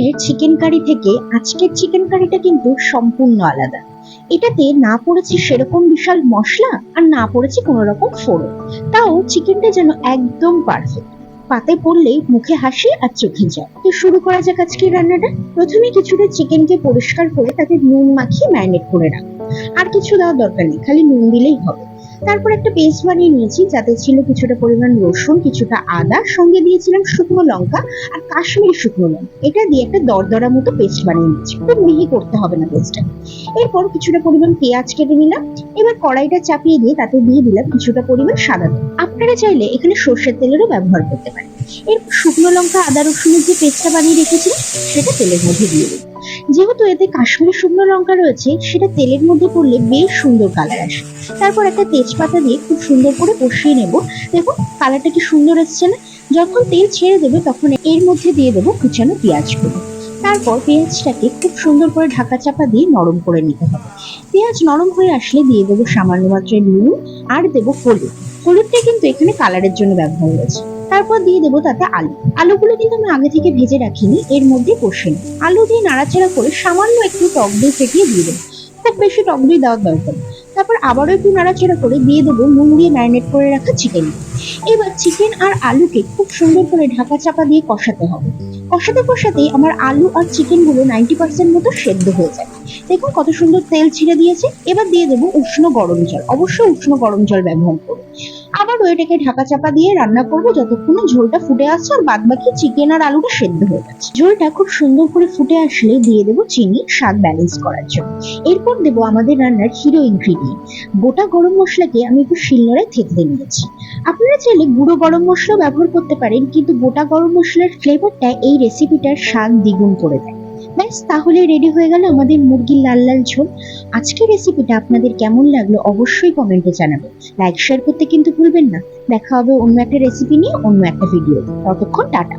দিনের chicken curry থেকে আজকের চিকেন কারিটা কিন্তু সম্পূর্ণ আলাদা। এটাতে না পড়েছে সেরকম বিশাল মশলা আর না পড়েছে কোনো রকম ফোড়ন। তাও চিকেনটা যেন একদম পারফেক্ট পাতে পড়লেই মুখে হাসি আর চোখে যায় তো শুরু করা যাক আজকের রান্নাটা। প্রথমে কিছুটা চিকেনকে পরিষ্কার করে তাতে নুন মাখিয়ে ম্যারিনেট করে রাখব। আর কিছু দেওয়ার দরকার নেই, খালি নুন দিলেই হবে। তারপর একটা পেস্ট বানিয়ে নিয়েছি, যাতে ছিল কিছুটা পরিমাণ রসুন, কিছুটা আদা, সঙ্গে দিয়েছিলাম শুকনো লঙ্কা আর কাশ্মীরি শুকনো লঙ্কা। এটা দিয়ে একটা দরদরা মতো পেস্ট বানিয়ে নিচ্ছি খুব মিহি করতে হবে না পেস্টটা এরপর কিছুটা পরিমাণ পেঁয়াজ কেটে নিলাম। এবার কড়াইটা চাপিয়ে দিয়ে তাতে দিয়ে দিলাম কিছুটা পরিমাণ সাদা আপনারা চাইলে এখানে সর্ষের তেলেরও ব্যবহার করতে পারেন। এর শুকনো লঙ্কা, আদা, রসুনের যে পেস্টটা বানিয়ে রেখেছিলাম, সেটা তেলের মধ্যে দিয়ে দিই যেহেতু এতে কাশ্মীরি শুকনো লঙ্কা রয়েছে, সেটা তেলের মধ্যে পড়লে বেশ সুন্দর কালার আসে। তারপর একটা তেজপাতা দিয়ে খুব সুন্দর করে কষিয়ে নেব। দেখুন কালারটা কি সুন্দর এসছে না? যখন তেল ছেড়ে দেবে, তখন এর মধ্যে দিয়ে দেবো কুচানো পেঁয়াজগুলো। তারপর পেঁয়াজটাকে খুব সুন্দর করে ঢাকা চাপা দিয়ে নরম করে নিতে হবে। পেঁয়াজ নরম হয়ে আসলে দিয়ে দেবো সামান্য মাত্রায় নুন আর দেবো হলুদ। হলুদটা কিন্তু এখানে কালারের জন্য ব্যবহার হয়েছে। তারপর দিয়ে দেবো তাতে আলু। আলুগুলো কিন্তু আমি আগে থেকে ভেজে রাখিনি, এর মধ্যে কষে আলু দিয়ে নাড়াচাড়া করে সামান্য একটু টক দই ফেটিয়ে দিয়ে দেবো। খুব বেশি টক দই দেওয়ার দরকার তারপর আবারও একটু নাড়াচাড়া করে দিয়ে দেবো নুন দিয়ে ম্যারিনেট করে রাখা চিকেন এবার চিকেন আর আলুকে খুব সুন্দর করে ঢাকা চাপা দিয়ে কষাতে হবে। কষাতে কষাতেই আমার আলু আর চিকেনগুলো নাইনটি পার্সেন্ট মতো সেদ্ধ হয়ে যায়। দেখুন কত সুন্দর তেল ছিঁড়ে দিয়েছে। এবার দিয়ে দেবো উষ্ণ গরম জল। অবশ্যই উষ্ণ গরম জল ব্যবহার করব আবারও এটাকে ঢাকা চাপা দিয়ে রান্না করব যতক্ষণ ঝোলটা ফুটে আসছে আর বাদ বাকি চিকেন আর আলুটা সেদ্ধ হয়ে যাচ্ছে। ঝোলটা খুব সুন্দর করে ফুটে আসলে দিয়ে দেবো চিনি, স্বাদ ব্যালেন্স করার জন্য। এরপর দেবো আমাদের রান্নার হিরো ইনগ্রিডিয়েন্ট গোটা গরম মশলাকে আমি একটু শিলনোড়ায় থেতলে নিয়েছি। আপনারা চাইলে গুঁড়ো গরম মশলা ব্যবহার করতে পারেন, কিন্তু গোটা গরম মশলার ফ্লেভারটা এই রেসিপিটার স্বাদ দ্বিগুণ করে দেয়। ব্যাস তাহলে রেডি হয়ে গেল আমাদের মুরগির লাল লাল ঝোল। আজকের রেসিপিটা আপনাদের কেমন লাগল অবশ্যই কমেন্টে জানাবেন লাইক শেয়ার করতে কিন্তু ভুলবেন না। দেখা হবে অন্য একটা রেসিপি নিয়ে অন্য একটা ভিডিও ততক্ষণ টাটা।